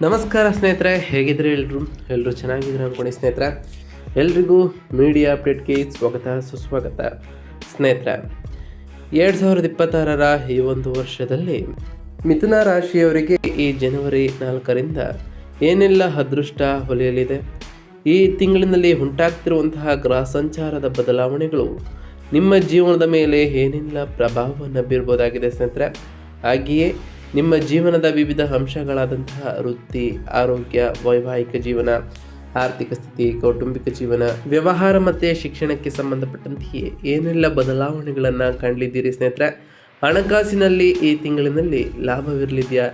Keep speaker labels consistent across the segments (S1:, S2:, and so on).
S1: ನಮಸ್ಕಾರ ಸ್ನೇಹಿತರೆ ಹೇಗಿದ್ರೆ ಎಲ್ಲರೂ ಎಲ್ಲರೂ ಚೆನ್ನಾಗಿದ್ರೆ ಅನ್ಕೊಂಡು ಸ್ನೇಹಿತರೆ. ಎಲ್ರಿಗೂ ಮೀಡಿಯಾ ಅಪ್ಡೇಟ್ಗೆ ಸ್ವಾಗತ, ಸುಸ್ವಾಗತ. ಸ್ನೇಹಿತರೆ, ಎರಡು ಸಾವಿರದ ಇಪ್ಪತ್ತಾರರ ಈ ಒಂದು ವರ್ಷದಲ್ಲಿ ಮಿಥುನ ರಾಶಿಯವರಿಗೆ ಈ ಜನವರಿ ನಾಲ್ಕರಿಂದ ಏನೆಲ್ಲ ಅದೃಷ್ಟ ಹೊಲಿಯಲಿದೆ ಈ ತಿಂಗಳಿನಲ್ಲಿ ಉಂಟಾಗ್ತಿರುವಂತಹ ಗ್ರಹ ಸಂಚಾರದ ಬದಲಾವಣೆಗಳು ನಿಮ್ಮ ಜೀವನದ ಮೇಲೆ ಏನೆಲ್ಲ ಪ್ರಭಾವವನ್ನು ಬೀರ್ಬೋದಾಗಿದೆ ಸ್ನೇಹಿತರೆ? ಹಾಗೆಯೇ ನಿಮ್ಮ ಜೀವನದ ವಿವಿಧ ಅಂಶಗಳಾದಂತಹ ವೃತ್ತಿ, ಆರೋಗ್ಯ, ವೈವಾಹಿಕ ಜೀವನ, ಆರ್ಥಿಕ ಸ್ಥಿತಿ, ಕೌಟುಂಬಿಕ ಜೀವನ, ವ್ಯವಹಾರ ಮತ್ತು ಶಿಕ್ಷಣಕ್ಕೆ ಸಂಬಂಧಪಟ್ಟಂತೆಯೇ ಏನೆಲ್ಲ ಬದಲಾವಣೆಗಳನ್ನು ಕಂಡಿದ್ದೀರಿ ಸ್ನೇಹಿತರೆ? ಹಣಕಾಸಿನಲ್ಲಿ ಈ ತಿಂಗಳಿನಲ್ಲಿ ಲಾಭವಿರಲಿದೆಯಾ?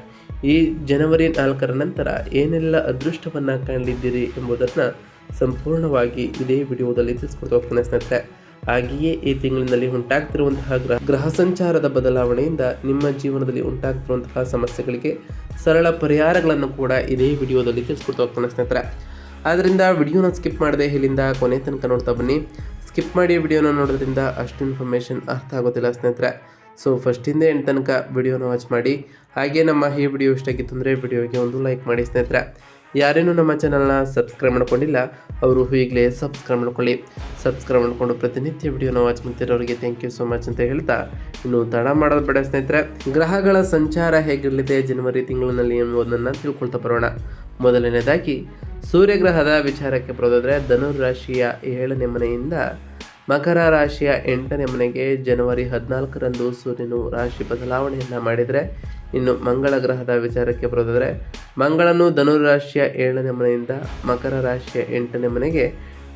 S1: ಈ ಜನವರಿ ನಾಲ್ಕರ ನಂತರ ಏನೆಲ್ಲ ಅದೃಷ್ಟವನ್ನು ಕಂಡಿದ್ದೀರಿ ಎಂಬುದನ್ನು ಸಂಪೂರ್ಣವಾಗಿ ಇದೇ ವಿಡಿಯೋದಲ್ಲಿ ತಿಳಿಸ್ಕೊಡ್ತಾ ಹೋಗ್ತಾನೆ ಸ್ನೇಹಿತರೆ. ಹಾಗೆಯೇ ಈ ತಿಂಗಳಿನಲ್ಲಿ ಉಂಟಾಗ್ತಿರುವಂತಹ ಗ್ರಹ ಗ್ರಹ ಸಂಚಾರದ ಬದಲಾವಣೆಯಿಂದ ನಿಮ್ಮ ಜೀವನದಲ್ಲಿ ಉಂಟಾಗ್ತಿರುವಂತಹ ಸಮಸ್ಯೆಗಳಿಗೆ ಸರಳ ಪರಿಹಾರಗಳನ್ನು ಕೂಡ ಇದೇ ವಿಡಿಯೋದಲ್ಲಿ ತಿಳಿಸ್ಕೊಡ್ತಾ ಹೋಗ್ತಾನೆ ಸ್ನೇಹಿತರೆ. ಆದ್ದರಿಂದ ವಿಡಿಯೋನ ಸ್ಕಿಪ್ ಮಾಡದೆ ಇಲ್ಲಿಂದ ಕೊನೆ ತನಕ ನೋಡ್ತಾ ಬನ್ನಿ. ಸ್ಕಿಪ್ ಮಾಡಿ ವಿಡಿಯೋನ ನೋಡೋದ್ರಿಂದ ಅಷ್ಟು ಇನ್ಫಾರ್ಮೇಷನ್ ಅರ್ಥ ಆಗೋದಿಲ್ಲ ಸ್ನೇಹಿತರೆ. ಸೊ ಫಸ್ಟಿಂದ ಎಂಟು ತನಕ ವಿಡಿಯೋನ ವಾಚ್ ಮಾಡಿ. ಹಾಗೆ ನಮ್ಮ ಈ ವಿಡಿಯೋ ಇಷ್ಟ ಆಗಿತ್ತು ಅಂದರೆ ವಿಡಿಯೋಗೆ ಒಂದು ಲೈಕ್ ಮಾಡಿ ಸ್ನೇಹಿತರೆ. ಯಾರೇನು ನಮ್ಮ ಚಾನಲ್ನ ಸಬ್ಸ್ಕ್ರೈಬ್ ಮಾಡ್ಕೊಂಡಿಲ್ಲ, ಅವರು ಈಗಲೇ ಸಬ್ಸ್ಕ್ರೈಬ್ ಮಾಡ್ಕೊಳ್ಳಿ. ಸಬ್ಸ್ಕ್ರೈಬ್ ಮಾಡಿಕೊಂಡು ಪ್ರತಿನಿತ್ಯ ವಿಡಿಯೋನ ವಾಚ್ ಮಾಡ್ತಿರೋರಿಗೆ ಥ್ಯಾಂಕ್ ಯು ಸೋ ಮಚ್ ಅಂತ ಹೇಳ್ತಾ, ಇನ್ನು ತಡ ಮಾಡೋದು ಬೇಡ ಸ್ನೇಹಿತರೆ. ಗ್ರಹಗಳ ಸಂಚಾರ ಹೇಗಿರಲಿದೆ ಜನವರಿ ತಿಂಗಳಿನಲ್ಲಿ ಎಂಬುದನ್ನು ತಿಳ್ಕೊಳ್ತಾ ಬರೋಣ. ಮೊದಲನೇದಾಗಿ, ಸೂರ್ಯಗ್ರಹದ ವಿಚಾರಕ್ಕೆ ಬರೋದಾದರೆ ಧನುರಾಶಿಯ ಏಳನೇ ಮನೆಯಿಂದ ಮಕರ ರಾಶಿಯ ಎಂಟನೇ ಮನೆಗೆ ಜನವರಿ ಹದಿನಾಲ್ಕರಂದು ಸೂರ್ಯನು ರಾಶಿ ಬದಲಾವಣೆಯನ್ನು ಮಾಡಿದರೆ, ಇನ್ನು ಮಂಗಳ ಗ್ರಹದ ವಿಚಾರಕ್ಕೆ ಬರೋದಾದರೆ, ಮಂಗಳನು ಧನುರಾಶಿಯ ಏಳನೇ ಮನೆಯಿಂದ ಮಕರ ರಾಶಿಯ ಎಂಟನೇ ಮನೆಗೆ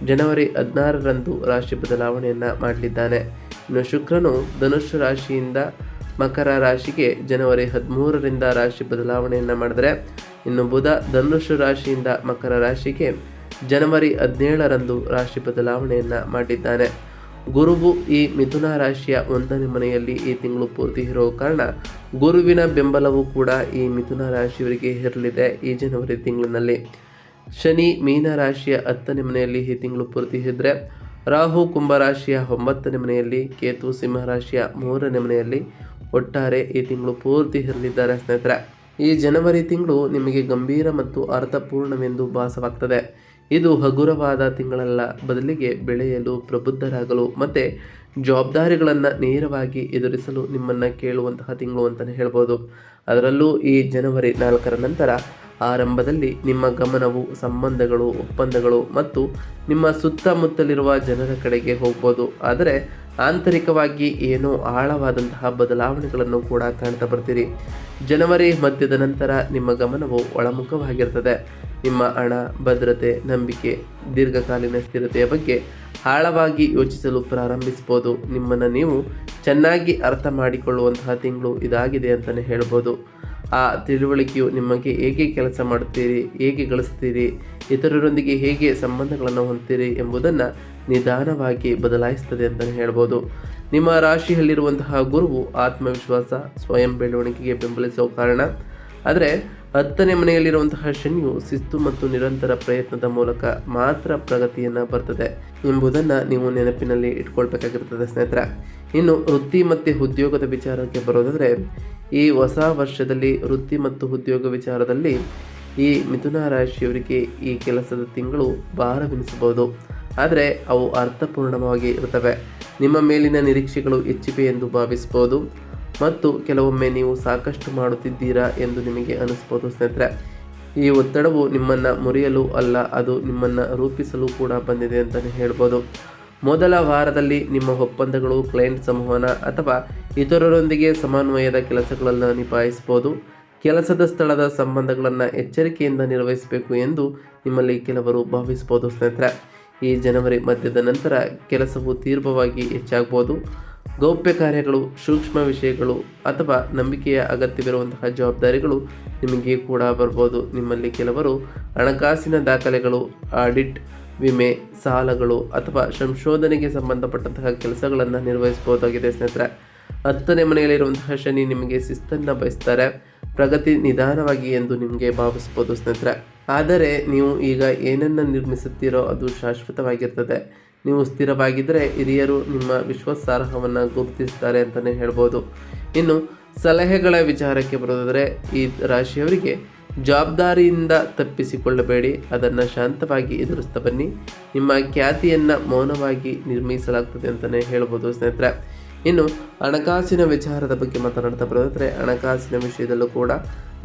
S1: ಜನವರಿ ಹದಿನಾರರಂದು ರಾಶಿ ಬದಲಾವಣೆಯನ್ನು ಮಾಡಲಿದ್ದಾನೆ. ಇನ್ನು ಶುಕ್ರನು ಧನುಷ್ ರಾಶಿಯಿಂದ ಮಕರ ರಾಶಿಗೆ ಜನವರಿ ಹದಿಮೂರರಿಂದ ರಾಶಿ ಬದಲಾವಣೆಯನ್ನು ಮಾಡಿದರೆ, ಇನ್ನು ಬುಧ ಧನುಷ್ ರಾಶಿಯಿಂದ ಮಕರ ರಾಶಿಗೆ ಜನವರಿ ಹದಿನೇಳರಂದು ರಾಶಿ ಬದಲಾವಣೆಯನ್ನು ಮಾಡಿದ್ದಾನೆ. ಗುರುವು ಈ ಮಿಥುನ ರಾಶಿಯ ಒಂದನೇ ಮನೆಯಲ್ಲಿ ಈ ತಿಂಗಳು ಪೂರ್ತಿ ಇರೋ ಕಾರಣ ಗುರುವಿನ ಬೆಂಬಲವೂ ಕೂಡ ಈ ಮಿಥುನ ರಾಶಿಯವರಿಗೆ ಇರಲಿದೆ ಈ ಜನವರಿ ತಿಂಗಳಿನಲ್ಲಿ. ಶನಿ ಮೀನ ರಾಶಿಯ ಹತ್ತನೇ ಮನೆಯಲ್ಲಿ ಈ ತಿಂಗಳು ಪೂರ್ತಿ ಇದ್ದರೆ ರಾಹು ಕುಂಭರಾಶಿಯ ಒಂಬತ್ತನೇ ಮನೆಯಲ್ಲಿ, ಕೇತು ಸಿಂಹ ರಾಶಿಯ ಮೂರನೇ ಮನೆಯಲ್ಲಿ ಒಟ್ಟಾರೆ ಈ ತಿಂಗಳು ಪೂರ್ತಿ ಇರಲಿದ್ದಾರೆ ಸ್ನೇಹಿತರೆ. ಈ ಜನವರಿ ತಿಂಗಳು ನಿಮಗೆ ಗಂಭೀರ ಮತ್ತು ಅರ್ಥಪೂರ್ಣವೆಂದು ಭಾಸವಾಗ್ತದೆ. ಇದು ಹಗುರವಾದ ತಿಂಗಳಲ್ಲ. ಬದಲಿಗೆ ಬೆಳೆಯಲು ಪ್ರಬುದ್ಧರಾಗಲು ಮತ್ತು ಜವಾಬ್ದಾರಿಗಳನ್ನು ನೇರವಾಗಿ ಎದುರಿಸಲು ನಿಮ್ಮನ್ನು ಕೇಳುವಂತಹ ತಿಂಗಳು ಅಂತಲೇ ಹೇಳ್ಬೋದು. ಅದರಲ್ಲೂ ಈ ಜನವರಿ ನಾಲ್ಕರ ನಂತರ ಆರಂಭದಲ್ಲಿ ನಿಮ್ಮ ಗಮನವು, ಸಂಬಂಧಗಳು, ಒಪ್ಪಂದಗಳು ಮತ್ತು ನಿಮ್ಮ ಸುತ್ತಮುತ್ತಲಿರುವ ಜನರ ಕಡೆಗೆ ಹೋಗ್ಬೋದು. ಆದರೆ ಆಂತರಿಕವಾಗಿ ಏನೋ ಆಳವಾದಂತಹ ಬದಲಾವಣೆಗಳನ್ನು ಕೂಡ ಕಾಣ್ತಾ ಬರ್ತೀರಿ. ಜನವರಿ ಮಧ್ಯದ ನಂತರ ನಿಮ್ಮ ಗಮನವು ಒಳಮುಖವಾಗಿರ್ತದೆ. ನಿಮ್ಮ ಹಣ, ಭದ್ರತೆ, ನಂಬಿಕೆ, ದೀರ್ಘಕಾಲೀನ ಸ್ಥಿರತೆಯ ಬಗ್ಗೆ ಆಳವಾಗಿ ಯೋಚಿಸಲು ಪ್ರಾರಂಭಿಸ್ಬೋದು. ನಿಮ್ಮನ್ನು ನೀವು ಚೆನ್ನಾಗಿ ಅರ್ಥ ಮಾಡಿಕೊಳ್ಳುವಂತಹ ತಿಂಗಳು ಇದಾಗಿದೆ ಅಂತಲೇ ಹೇಳ್ಬೋದು. ಆ ತಿಳುವಳಿಕೆಯು ನಿಮಗೆ ಹೇಗೆ ಕೆಲಸ ಮಾಡುತ್ತೀರಿ, ಹೇಗೆ ಗಳಿಸ್ತೀರಿ ಇತರರೊಂದಿಗೆ ಹೇಗೆ ಸಂಬಂಧಗಳನ್ನು ಹೊಂದ್ತೀರಿ ಎಂಬುದನ್ನು ನಿಧಾನವಾಗಿ ಬದಲಾಯಿಸ್ತದೆ ಅಂತಲೇ ಹೇಳ್ಬೋದು. ನಿಮ್ಮ ರಾಶಿಯಲ್ಲಿರುವಂತಹ ಗುರುವು ಆತ್ಮವಿಶ್ವಾಸ, ಸ್ವಯಂ ಬೆಳವಣಿಗೆಗೆ ಬೆಂಬಲಿಸುವ ಕಾರಣ. ಆದರೆ ಹತ್ತನೇ ಮನೆಯಲ್ಲಿರುವಂತಹ ಶನಿಯು ಶಿಸ್ತು ಮತ್ತು ನಿರಂತರ ಪ್ರಯತ್ನದ ಮೂಲಕ ಮಾತ್ರ ಪ್ರಗತಿಯನ್ನು ಬರ್ತದೆ ಎಂಬುದನ್ನು ನೀವು ನೆನಪಿನಲ್ಲಿ ಇಟ್ಕೊಳ್ಬೇಕಾಗಿರ್ತದೆ ಸ್ನೇಹಿತರೆ. ಇನ್ನು ವೃತ್ತಿ ಮತ್ತು ಉದ್ಯೋಗದ ವಿಚಾರಕ್ಕೆ ಬರೋದಾದರೆ ಈ ಹೊಸ ವರ್ಷದಲ್ಲಿ ವೃತ್ತಿ ಮತ್ತು ಉದ್ಯೋಗ ವಿಚಾರದಲ್ಲಿ ಈ ಮಿಥುನ ರಾಶಿಯವರಿಗೆ ಈ ಕೆಲಸದ ತಿಂಗಳು ಭಾರವೆನಿಸಬಹುದು. ಆದರೆ ಅವು ಅರ್ಥಪೂರ್ಣವಾಗಿ ಇರುತ್ತವೆ. ನಿಮ್ಮ ಮೇಲಿನ ನಿರೀಕ್ಷೆಗಳು ಹೆಚ್ಚಿವೆ ಎಂದು ಭಾವಿಸ್ಬೋದು ಮತ್ತು ಕೆಲವೊಮ್ಮೆ ನೀವು ಸಾಕಷ್ಟು ಮಾಡುತ್ತಿದ್ದೀರಾ ಎಂದು ನಿಮಗೆ ಅನಿಸ್ಬೋದು ಸ್ನೇಹಿತರೆ. ಈ ಒತ್ತಡವು ನಿಮ್ಮನ್ನು ಮುರಿಯಲು ಅಲ್ಲ, ಅದು ನಿಮ್ಮನ್ನು ರೂಪಿಸಲು ಕೂಡ ಬಂದಿದೆ ಅಂತಲೇ ಹೇಳ್ಬೋದು. ಮೊದಲ ವಾರದಲ್ಲಿ ನಿಮ್ಮ ಒಪ್ಪಂದಗಳು ಕ್ಲೈಂಟ್ ಸಂವಹನ ಅಥವಾ ಇತರರೊಂದಿಗೆ ಸಮನ್ವಯದ ಕೆಲಸಗಳನ್ನು ನಿಭಾಯಿಸಬಹುದು. ಕೆಲಸದ ಸ್ಥಳದ ಸಂಬಂಧಗಳನ್ನು ಎಚ್ಚರಿಕೆಯಿಂದ ನಿರ್ವಹಿಸಬೇಕು ಎಂದು ನಿಮ್ಮಲ್ಲಿ ಕೆಲವರು ಭಾವಿಸಬಹುದು ಸ್ನೇಹಿತರೆ. ಈ ಜನವರಿ ಮಧ್ಯದ ನಂತರ ಕೆಲಸವು ತೀವ್ರವಾಗಿ ಹೆಚ್ಚಾಗಬಹುದು. ಗೌಪ್ಯ ಕಾರ್ಯಗಳು, ಸೂಕ್ಷ್ಮ ವಿಷಯಗಳು ಅಥವಾ ನಂಬಿಕೆಯ ಅಗತ್ಯವಿರುವಂತಹ ಜವಾಬ್ದಾರಿಗಳು ನಿಮಗೆ ಕೂಡ ಬರ್ಬೋದು. ನಿಮ್ಮಲ್ಲಿ ಕೆಲವರು ಹಣಕಾಸಿನ ದಾಖಲೆಗಳು, ಆಡಿಟ್, ವಿಮೆ, ಸಾಲಗಳು ಅಥವಾ ಸಂಶೋಧನೆಗೆ ಸಂಬಂಧಪಟ್ಟಂತಹ ಕೆಲಸಗಳನ್ನು ನಿರ್ವಹಿಸಬಹುದಾಗಿದೆ ಸ್ನೇಹಿತರೆ. ಹತ್ತನೇ ಮನೆಯಲ್ಲಿರುವಂತಹ ಶನಿ ನಿಮಗೆ ಶಿಸ್ತನ್ನು ಬಯಸ್ತಾರೆ. ಪ್ರಗತಿ ನಿಧಾನವಾಗಿ ಎಂದು ನಿಮಗೆ ಭಾವಿಸ್ಬೋದು ಸ್ನೇಹಿತರೆ. ಆದರೆ ನೀವು ಈಗ ಏನನ್ನು ನಿರ್ಮಿಸುತ್ತೀರೋ ಅದು ಶಾಶ್ವತವಾಗಿರ್ತದೆ. ನೀವು ಸ್ಥಿರವಾಗಿದ್ದರೆ ಹಿರಿಯರು ನಿಮ್ಮ ವಿಶ್ವಾಸಾರ್ಹವನ್ನು ಗುರುತಿಸ್ತಾರೆ ಅಂತಲೇ ಹೇಳ್ಬೋದು. ಇನ್ನು ಸಲಹೆಗಳ ವಿಚಾರಕ್ಕೆ ಬರೋದಾದರೆ, ಈ ರಾಶಿಯವರಿಗೆ ಜವಾಬ್ದಾರಿಯಿಂದ ತಪ್ಪಿಸಿಕೊಳ್ಳಬೇಡಿ. ಅದನ್ನು ಶಾಂತವಾಗಿ ಎದುರಿಸ್ತಾ ಬನ್ನಿ. ನಿಮ್ಮ ಖ್ಯಾತಿಯನ್ನು ಮೌನವಾಗಿ ನಿರ್ಮಿಸಲಾಗ್ತದೆ ಅಂತಲೇ ಹೇಳ್ಬೋದು ಸ್ನೇಹಿತರೆ. ಇನ್ನು ಹಣಕಾಸಿನ ವಿಚಾರದ ಬಗ್ಗೆ ಮಾತನಾಡ್ತಾ ಬರೋದಾದರೆ, ಹಣಕಾಸಿನ ವಿಷಯದಲ್ಲೂ ಕೂಡ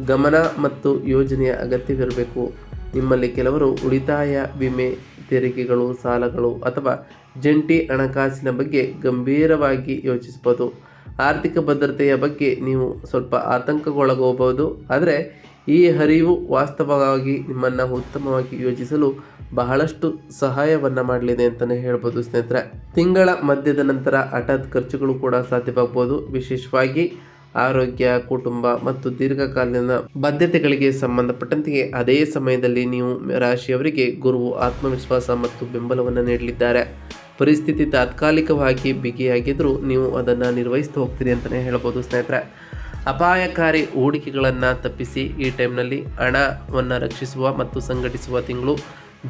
S1: ಗಮನ ಮತ್ತು ಯೋಜನೆಯ ಅಗತ್ಯವಿರಬೇಕು. ನಿಮ್ಮಲ್ಲಿ ಕೆಲವರು ಉಳಿತಾಯ ವಿಮೆ ತೆರಿಗೆಗಳು, ಸಾಲಗಳು ಅಥವಾ ಜಂಟಿ ಹಣಕಾಸಿನ ಬಗ್ಗೆ ಗಂಭೀರವಾಗಿ ಯೋಚಿಸಬಹುದು. ಆರ್ಥಿಕ ಭದ್ರತೆಯ ಬಗ್ಗೆ ನೀವು ಸ್ವಲ್ಪ ಆತಂಕಗೊಳಗಬಹುದು ಆದರೆ ಈ ಹರಿವು ವಾಸ್ತವವಾಗಿ ನಿಮ್ಮನ್ನು ಉತ್ತಮವಾಗಿ ಯೋಚಿಸಲು ಬಹಳಷ್ಟು ಸಹಾಯವನ್ನು ಮಾಡಲಿದೆ ಅಂತಲೇ ಹೇಳ್ಬೋದು ಸ್ನೇಹಿತರೆ. ತಿಂಗಳ ಮಧ್ಯದ ನಂತರ ಹಠಾತ್ ಖರ್ಚುಗಳು ಕೂಡ ಸಾಧ್ಯವಾಗಬಹುದು ವಿಶೇಷವಾಗಿ ಆರೋಗ್ಯ, ಕುಟುಂಬ ಮತ್ತು ದೀರ್ಘಕಾಲೀನ ಬದ್ಧತೆಗಳಿಗೆ ಸಂಬಂಧಪಟ್ಟಂತೆ ಅದೇ ಸಮಯದಲ್ಲಿ ನೀವು ರಾಶಿಯವರಿಗೆ ಗುರುವು ಆತ್ಮವಿಶ್ವಾಸ ಮತ್ತು ಬೆಂಬಲವನ್ನು ನೀಡಲಿದ್ದಾರೆ. ಪರಿಸ್ಥಿತಿ ತಾತ್ಕಾಲಿಕವಾಗಿ ಬಿಗಿಯಾಗಿದ್ದರೂ ನೀವು ಅದನ್ನು ನಿರ್ವಹಿಸ್ತಾ ಹೋಗ್ತೀರಿ ಅಂತಲೇ ಹೇಳ್ಬೋದು ಸ್ನೇಹಿತರೆ. ಅಪಾಯಕಾರಿ ಹೂಡಿಕೆಗಳನ್ನು ತಪ್ಪಿಸಿ ಈ ಟೈಮ್ನಲ್ಲಿ ಹಣವನ್ನು ರಕ್ಷಿಸುವ ಮತ್ತು ಸಂಘಟಿಸುವ ತಿಂಗಳು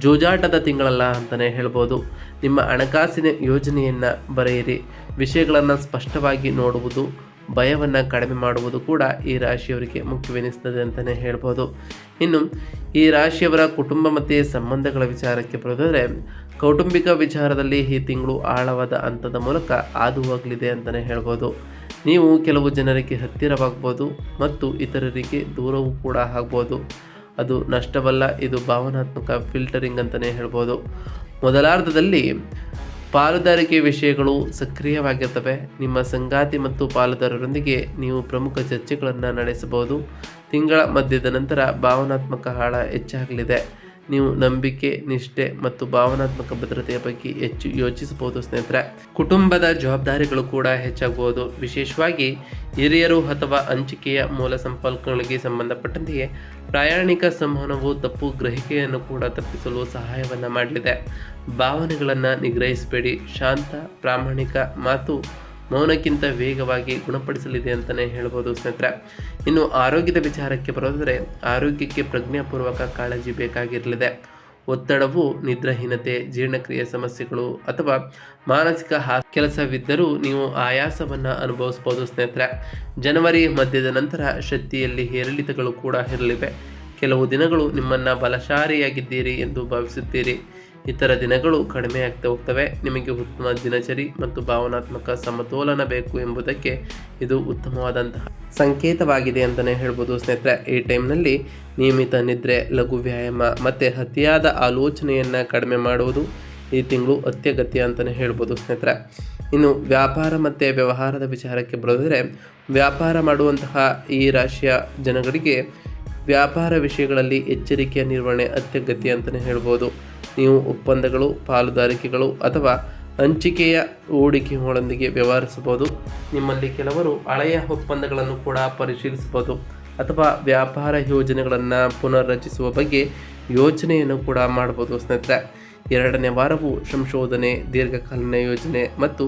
S1: ಜೂಜಾಟದ ತಿಂಗಳಲ್ಲ ಅಂತಲೇ ಹೇಳ್ಬೋದು. ನಿಮ್ಮ ಹಣಕಾಸಿನ ಯೋಜನೆಯನ್ನು ಬರೆಯಿರಿ. ವಿಷಯಗಳನ್ನು ಸ್ಪಷ್ಟವಾಗಿ ನೋಡುವುದು, ಭಯವನ್ನು ಕಡಿಮೆ ಮಾಡುವುದು ಕೂಡ ಈ ರಾಶಿಯವರಿಗೆ ಮುಖ್ಯವೆನಿಸ್ತದೆ ಅಂತಲೇ ಹೇಳ್ಬೋದು. ಇನ್ನು, ಈ ರಾಶಿಯವರ ಕುಟುಂಬ ಮತ್ತು ಸಂಬಂಧಗಳ ವಿಚಾರಕ್ಕೆ ಬರೋದಾದರೆ, ಕೌಟುಂಬಿಕ ವಿಚಾರದಲ್ಲಿ ಈ ತಿಂಗಳು ಆಳವಾದ ಹಂತದ ಮೂಲಕ ಹಾದು ಹೋಗಲಿದೆ ಅಂತಲೇ ಹೇಳ್ಬೋದು. ನೀವು ಕೆಲವು ಜನರಿಗೆ ಹತ್ತಿರವಾಗ್ಬೋದು ಮತ್ತು ಇತರರಿಗೆ ದೂರವೂ ಕೂಡ ಆಗ್ಬೋದು. ಅದು ನಷ್ಟವಲ್ಲ, ಇದು ಭಾವನಾತ್ಮಕ ಫಿಲ್ಟರಿಂಗ್ ಅಂತಲೇ ಹೇಳ್ಬೋದು. ಮೊದಲಾರ್ಧದಲ್ಲಿ ಪಾಲುದಾರಿಕೆ ವಿಷಯಗಳು ಸಕ್ರಿಯವಾಗಿರ್ತವೆ. ನಿಮ್ಮ ಸಂಗಾತಿ ಮತ್ತು ಪಾಲುದಾರರೊಂದಿಗೆ ನೀವು ಪ್ರಮುಖ ಚರ್ಚೆಗಳನ್ನು ನಡೆಸಬಹುದು. ತಿಂಗಳ ಮಧ್ಯದ ನಂತರ ಭಾವನಾತ್ಮಕ ಹಾಳ ಹೆಚ್ಚಾಗಲಿದೆ. ನೀವು ನಂಬಿಕೆ, ನಿಷ್ಠೆ ಮತ್ತು ಭಾವನಾತ್ಮಕ ಭದ್ರತೆಯ ಬಗ್ಗೆ ಹೆಚ್ಚು ಯೋಚಿಸಬಹುದು ಸ್ನೇಹಿತರೆ. ಕುಟುಂಬದ ಜವಾಬ್ದಾರಿಗಳು ಕೂಡ ಹೆಚ್ಚಾಗಬಹುದು. ವಿಶೇಷವಾಗಿ ಹಿರಿಯರು ಅಥವಾ ಹಂಚಿಕೆಯ ಮೂಲ ಸಂಪರ್ಕಗಳಿಗೆ ಸಂಬಂಧಪಟ್ಟಂತೆಯೇ ಪ್ರಯಾಣಿಕ ಸಂವಹನವು ತಪ್ಪು ಗ್ರಹಿಕೆಯನ್ನು ಕೂಡ ತಪ್ಪಿಸಲು ಸಹಾಯವನ್ನು ಮಾಡಲಿದೆ. ಭಾವನೆಗಳನ್ನು ನಿಗ್ರಹಿಸಬೇಡಿ. ಶಾಂತ, ಪ್ರಾಮಾಣಿಕ ಮಾತು ಮೌನಕ್ಕಿಂತ ವೇಗವಾಗಿ ಗುಣಪಡಿಸಲಿದೆ ಅಂತಲೇ ಹೇಳ್ಬೋದು ಸ್ನೇಹಿತರೆ. ಇನ್ನು ಆರೋಗ್ಯದ ವಿಚಾರಕ್ಕೆ ಬರೋದ್ರೆ ಆರೋಗ್ಯಕ್ಕೆ ಪ್ರಜ್ಞಾಪೂರ್ವಕ ಕಾಳಜಿ ಬೇಕಾಗಿರಲಿದೆ. ಒತ್ತಡವು, ನಿದ್ರಾಹೀನತೆ, ಜೀರ್ಣಕ್ರಿಯೆ ಸಮಸ್ಯೆಗಳು ಅಥವಾ ಮಾನಸಿಕ ಕೆಲಸವಿದ್ದರೂ ನೀವು ಆಯಾಸವನ್ನು ಅನುಭವಿಸ್ಬೋದು ಸ್ನೇಹಿತರೆ. ಜನವರಿ ಮಧ್ಯದ ನಂತರ ಶಕ್ತಿಯಲ್ಲಿ ಏರಿಳಿತಗಳು ಕೂಡ ಇರಲಿವೆ. ಕೆಲವು ದಿನಗಳು ನಿಮ್ಮನ್ನು ಬಲಶಾಲಿಯಾಗಿದ್ದೀರಿ ಎಂದು ಭಾವಿಸುತ್ತೀರಿ. ಇತರ ದಿನಗಳು ಕಡಿಮೆ ಆಗ್ತಾ ಹೋಗ್ತವೆ. ನಿಮಗೆ ಉತ್ತಮ ದಿನಚರಿ ಮತ್ತು ಭಾವನಾತ್ಮಕ ಸಮತೋಲನ ಬೇಕು ಎಂಬುದಕ್ಕೆ ಇದು ಉತ್ತಮವಾದಂತಹ ಸಂಕೇತವಾಗಿದೆ ಅಂತಲೇ ಹೇಳ್ಬೋದು ಸ್ನೇಹಿತರೆ. ಈ ಟೈಮ್ನಲ್ಲಿ ನಿಯಮಿತ ನಿದ್ರೆ, ಲಘು ವ್ಯಾಯಾಮ ಮತ್ತು ಅತಿಯಾದ ಆಲೋಚನೆಯನ್ನು ಕಡಿಮೆ ಮಾಡುವುದು ಈ ತಿಂಗಳು ಅತ್ಯಗತ್ಯ ಅಂತಲೇ ಹೇಳ್ಬೋದು ಸ್ನೇಹಿತರೆ. ಇನ್ನು ವ್ಯಾಪಾರ ಮತ್ತು ವ್ಯವಹಾರದ ವಿಚಾರಕ್ಕೆ ಬರೆದರೆ ವ್ಯಾಪಾರ ಮಾಡುವಂತಹ ಈ ರಾಶಿಯ ಜನಗಳಿಗೆ ವ್ಯಾಪಾರ ವಿಷಯಗಳಲ್ಲಿ ಎಚ್ಚರಿಕೆಯ ನಿರ್ವಹಣೆ ಅತ್ಯಗತ್ಯ ಅಂತಲೇ ಹೇಳ್ಬೋದು. ನೀವು ಒಪ್ಪಂದಗಳು, ಪಾಲುದಾರಿಕೆಗಳು ಅಥವಾ ಹಂಚಿಕೆಯ ಹೂಡಿಕೆಗಳೊಂದಿಗೆ ವ್ಯವಹರಿಸಬಹುದು. ನಿಮ್ಮಲ್ಲಿ ಕೆಲವರು ಹಳೆಯ ಒಪ್ಪಂದಗಳನ್ನು ಕೂಡ ಪರಿಶೀಲಿಸಬಹುದು ಅಥವಾ ವ್ಯಾಪಾರ ಯೋಜನೆಗಳನ್ನು ಪುನರ್ರಚಿಸುವ ಬಗ್ಗೆ ಯೋಚನೆಯನ್ನು ಕೂಡ ಮಾಡಬಹುದು ಸ್ನೇಹಿತರೆ. ಎರಡನೇ ವಾರವು ಸಂಶೋಧನೆ, ದೀರ್ಘಕಾಲೀನ ಯೋಜನೆ ಮತ್ತು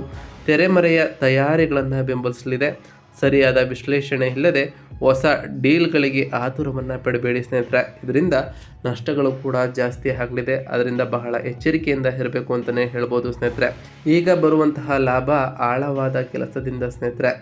S1: ತೆರೆಮರೆಯ ತಯಾರಿಗಳನ್ನು ಬೆಂಬಲಿಸಲಿದೆ. ಸರಿಯಾದ ವಿಶ್ಲೇಷಣೆ ಇಲ್ಲದೆ ಹೊಸ ಡೀಲ್ಗಳಿಗೆ ಆತುರವನ್ನು ಪಡಬೇಡಿ ಸ್ನೇಹಿತರೆ. ಇದರಿಂದ ನಷ್ಟಗಳು ಕೂಡ ಜಾಸ್ತಿ ಆಗಲಿದೆ. ಅದರಿಂದ ಬಹಳ ಎಚ್ಚರಿಕೆಯಿಂದ ಇರಬೇಕು ಅಂತಲೇ ಹೇಳ್ಬೋದು ಸ್ನೇಹಿತರೆ. ಈಗ ಬರುವಂತಹ ಲಾಭ ಆಳವಾದ ಕೆಲಸದಿಂದ ಸ್ನೇಹಿತರೆ,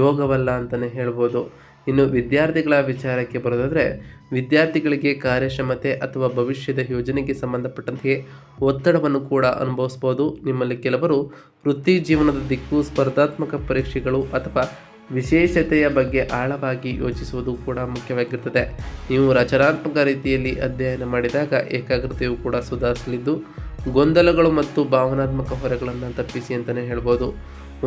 S1: ಯೋಗವಲ್ಲ ಅಂತಲೇ ಹೇಳ್ಬೋದು. ಇನ್ನು ವಿದ್ಯಾರ್ಥಿಗಳ ವಿಚಾರಕ್ಕೆ ಬರೋದಾದರೆ, ವಿದ್ಯಾರ್ಥಿಗಳಿಗೆ ಕಾರ್ಯಕ್ಷಮತೆ ಅಥವಾ ಭವಿಷ್ಯದ ಯೋಜನೆಗೆ ಸಂಬಂಧಪಟ್ಟಂತೆ ಒತ್ತಡವನ್ನು ಕೂಡ ಅನುಭವಿಸ್ಬೋದು. ನಿಮ್ಮಲ್ಲಿ ಕೆಲವರು ವೃತ್ತಿ ಜೀವನದ ದಿಕ್ಕು, ಸ್ಪರ್ಧಾತ್ಮಕ ಪರೀಕ್ಷೆಗಳು ಅಥವಾ ವಿಶೇಷತೆಯ ಬಗ್ಗೆ ಆಳವಾಗಿ ಯೋಚಿಸುವುದು ಕೂಡ ಮುಖ್ಯವಾಗಿರುತ್ತದೆ ನೀವು ರಚನಾತ್ಮಕ ರೀತಿಯಲ್ಲಿ ಅಧ್ಯಯನ ಮಾಡಿದಾಗ ಏಕಾಗ್ರತೆಯು ಕೂಡ ಸುಧಾರಿಸಲಿದ್ದು, ಗೊಂದಲಗಳು ಮತ್ತು ಭಾವನಾತ್ಮಕ ಹೊರೆಗಳನ್ನು ತಪ್ಪಿಸಿ ಅಂತಲೇ ಹೇಳ್ಬೋದು.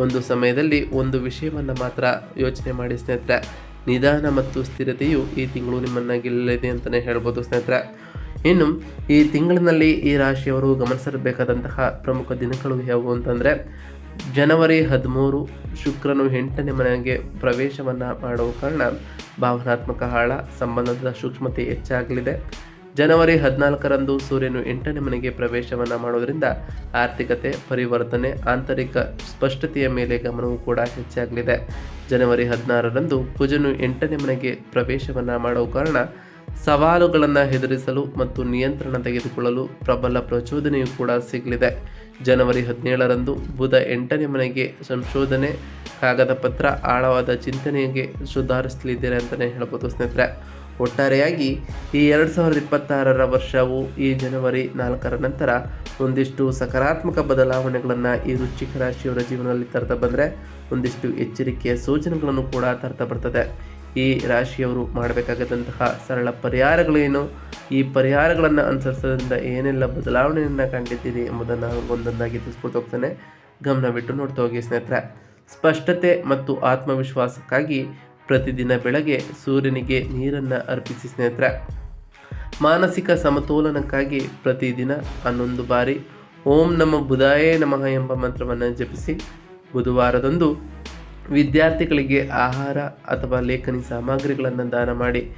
S1: ಒಂದು ಸಮಯದಲ್ಲಿ ಒಂದು ವಿಷಯವನ್ನು ಮಾತ್ರ ಯೋಚನೆ ಮಾಡಿ ಸ್ನೇಹಿತರೆ, ನಿಧಾನ ಮತ್ತು ಸ್ಥಿರತೆಯು ಈ ತಿಂಗಳು ನಿಮ್ಮನ್ನು ಗೆಲ್ಲಲಿದೆ ಅಂತಲೇ ಹೇಳ್ಬೋದು ಸ್ನೇಹಿತರೆ. ಇನ್ನು, ಈ ತಿಂಗಳಿನಲ್ಲಿ ಈ ರಾಶಿಯವರು ಗಮನಿಸಬೇಕಾದಂತಹ ಪ್ರಮುಖ ದಿನಗಳು ಯಾವುವು ಅಂತಂದರೆ ಜನವರಿ ಹದಿಮೂರು ಶುಕ್ರನು ಎಂಟನೇ ಮನೆಗೆ ಪ್ರವೇಶವನ್ನು ಮಾಡುವ ಕಾರಣ ಭಾವನಾತ್ಮಕ ಹಾಳ, ಸಂಬಂಧದ ಸೂಕ್ಷ್ಮತೆ ಹೆಚ್ಚಾಗಲಿದೆ. ಜನವರಿ ಹದಿನಾಲ್ಕರಂದು ಸೂರ್ಯನು ಎಂಟನೇ ಮನೆಗೆ ಪ್ರವೇಶವನ್ನು ಮಾಡೋದರಿಂದ ಆರ್ಥಿಕತೆ, ಪರಿವರ್ತನೆ, ಆಂತರಿಕ ಸ್ಪಷ್ಟತೆಯ ಮೇಲೆ ಗಮನವೂ ಕೂಡ ಹೆಚ್ಚಾಗಲಿದೆ. ಜನವರಿ ಹದಿನಾರರಂದು ಕುಜನು ಎಂಟನೇ ಮನೆಗೆ ಪ್ರವೇಶವನ್ನು ಮಾಡುವ ಕಾರಣ ಸವಾಲುಗಳನ್ನು ಎದುರಿಸಲು ಮತ್ತು ನಿಯಂತ್ರಣ ತೆಗೆದುಕೊಳ್ಳಲು ಪ್ರಬಲ ಪ್ರಚೋದನೆಯೂ ಕೂಡ ಸಿಗಲಿದೆ. ಜನವರಿ ಹದಿನೇಳರಂದು ಬುಧ ಎಂಟನೇ ಮನೆಗೆ ಸಂಶೋಧನೆ ಕಾಗದ ಪತ್ರ, ಆಳವಾದ ಚಿಂತನೆಗೆ ಸುಧಾರಿಸಲಿದ್ದೀರಿ ಅಂತಲೇ ಹೇಳ್ಬೋದು ಸ್ನೇಹಿತರೆ. ಒಟ್ಟಾರೆಯಾಗಿ ಈ ಎರಡು ಸಾವಿರದ ಇಪ್ಪತ್ತಾರರ ವರ್ಷವು ಈ ಜನವರಿ ನಾಲ್ಕರ ನಂತರ ಒಂದಿಷ್ಟು ಸಕಾರಾತ್ಮಕ ಬದಲಾವಣೆಗಳನ್ನು ಈ ರುಚಿಕ ರಾಶಿಯವರ ಜೀವನದಲ್ಲಿ ತರ್ತಾ ಬಂದರೆ ಒಂದಿಷ್ಟು ಎಚ್ಚರಿಕೆಯ ಸೂಚನೆಗಳನ್ನು ಕೂಡ ತರ್ತಾ ಬರ್ತದೆ. ಈ ರಾಶಿಯವರು ಮಾಡಬೇಕಾಗದಂತಹ ಸರಳ ಪರಿಹಾರಗಳೇನು ಈ ಪರಿಹಾರಗಳನ್ನು ಅನುಸರಿಸೋದ್ರಿಂದ ಏನೆಲ್ಲ ಬದಲಾವಣೆಯನ್ನು ಕಂಡಿದ್ದೀರಿ ಎಂಬುದನ್ನು ಒಂದೊಂದಾಗಿ ತಿಳಿಸ್ಕೊಳ್ತಾ ಹೋಗ್ತಾನೆ. ಗಮನ ಬಿಟ್ಟು ನೋಡ್ತಾ ಹೋಗಿ ಸ್ನೇಹಿತರೆ. ಸ್ಪಷ್ಟತೆ ಮತ್ತು ಆತ್ಮವಿಶ್ವಾಸಕ್ಕಾಗಿ ಪ್ರತಿದಿನ ಬೆಳಗ್ಗೆ ಸೂರ್ಯನಿಗೆ ನೀರನ್ನು ಅರ್ಪಿಸಿ ಸ್ನೇಹಿತರೆ. ಮಾನಸಿಕ ಸಮತೋಲನಕ್ಕಾಗಿ ಪ್ರತಿದಿನ ಹನ್ನೊಂದು ಬಾರಿ ಓಂ ನಮ ಬುಧಾಯೇ ನಮಃ ಎಂಬ ಮಂತ್ರವನ್ನು ಜಪಿಸಿ ಬುಧವಾರದಂದು ವಿದ್ಯಾರ್ಥಿಗಳಿಗೆ ಆಹಾರ ಅಥವಾ ಲೇಖನಿ ಸಾಮಗ್ರಿಗಳನ್ನು ದಾನ ಮಾಡಿ,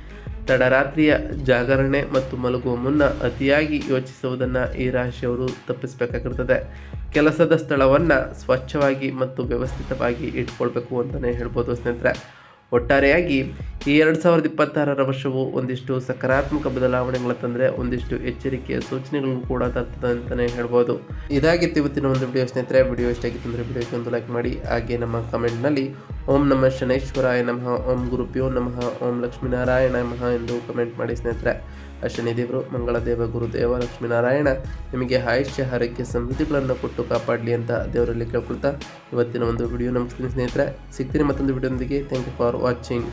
S1: ತಡರಾತ್ರಿಯ ಜಾಗರಣೆ ಮತ್ತು ಮಲಗುವ ಮುನ್ನ ಅತಿಯಾಗಿ ಯೋಚಿಸುವುದನ್ನು ಈ ರಾಶಿಯವರು ತಪ್ಪಿಸಬೇಕಾಗಿರ್ತದೆ. ಕೆಲಸದ ಸ್ಥಳವನ್ನು ಸ್ವಚ್ಛವಾಗಿ ಮತ್ತು ವ್ಯವಸ್ಥಿತವಾಗಿ ಇಟ್ಕೊಳ್ಬೇಕು ಅಂತಲೇ ಹೇಳ್ಬೋದು ಸ್ನೇಹಿತರೆ. ಒಟ್ಟಾರೆಯಾಗಿ ಈ ಎರಡು ಸಾವಿರದ ಇಪ್ಪತ್ತಾರರ ವರ್ಷವು ಒಂದಿಷ್ಟು ಸಕಾರಾತ್ಮಕ ಬದಲಾವಣೆಗಳ ತಂದರೆ ಒಂದಿಷ್ಟು ಎಚ್ಚರಿಕೆಯ ಸೂಚನೆಗಳನ್ನು ಕೂಡ ತರ್ತದೆ ಅಂತಲೇ ಹೇಳ್ಬೋದು. ಇದಾಗಿತ್ತು ಇವತ್ತಿನ ಒಂದು ವಿಡಿಯೋ ಸ್ನೇಹಿತರೆ ವಿಡಿಯೋ ಎಷ್ಟಾಗಿತ್ತು ಅಂದರೆ ವಿಡಿಯೋಗೆ ಒಂದು ಲೈಕ್ ಮಾಡಿ, ಹಾಗೆ ನಮ್ಮ ಕಮೆಂಟ್ನಲ್ಲಿ ಓಂ ನಮಃ ಶನೈಶ್ವರಾಯ ನಮಃ, ಓಂ ಗುರುಪ್ಯೋ ನಮಃ, ಓಂ ಲಕ್ಷ್ಮೀನಾರಾಯಣ ನಮಃ ಎಂದು ಕಮೆಂಟ್ ಮಾಡಿ ಸ್ನೇಹಿತರೆ. ಅಶ್ವನಿ ದೇವರು ಮಂಗಳದೇವ, ಗುರುದೇವ, ಲಕ್ಷ್ಮೀನಾರಾಯಣ, ನಿಮಗೆ ಆಯುಷ್ಯ, ಆರೋಗ್ಯ ಸಮೃದ್ಧಿಗಳನ್ನು ಕೊಟ್ಟು ಕಾಪಾಡಲಿ ಅಂತ ದೇವರಲ್ಲಿ ಕೇಳ್ಕೊಳ್ತಾ ಇವತ್ತಿನ ಒಂದು ವಿಡಿಯೋ ನಮಸ್ತೀನಿ ಸ್ನೇಹಿತರೆ, ಸಿಗ್ತೀನಿ ಮತ್ತೊಂದು ವಿಡಿಯೋದೊಂದಿಗೆ ಥ್ಯಾಂಕ್ ಯು ಫಾರ್ ವಾಚಿಂಗ್